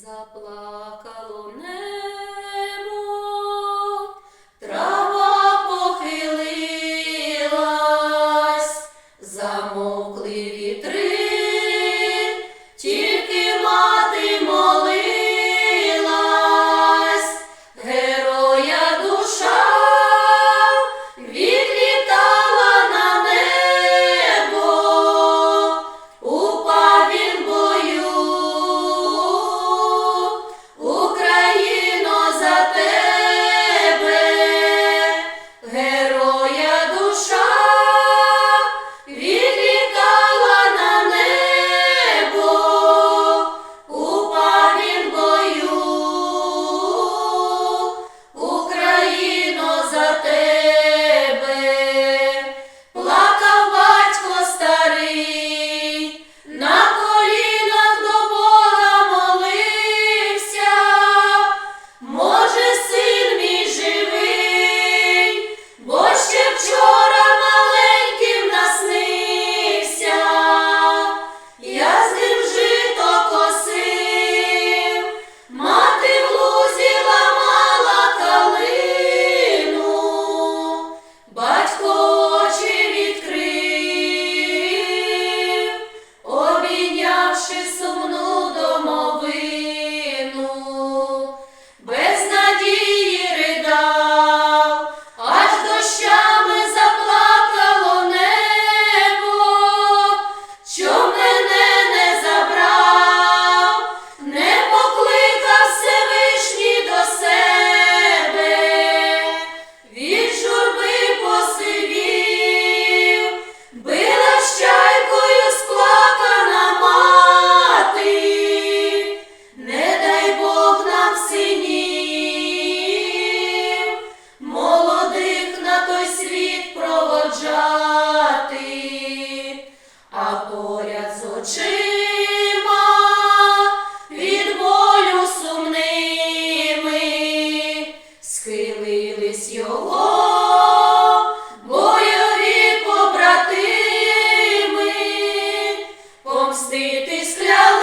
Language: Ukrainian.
Заплакало небо, трава похилилась, замовкли вітри. мостити скляну.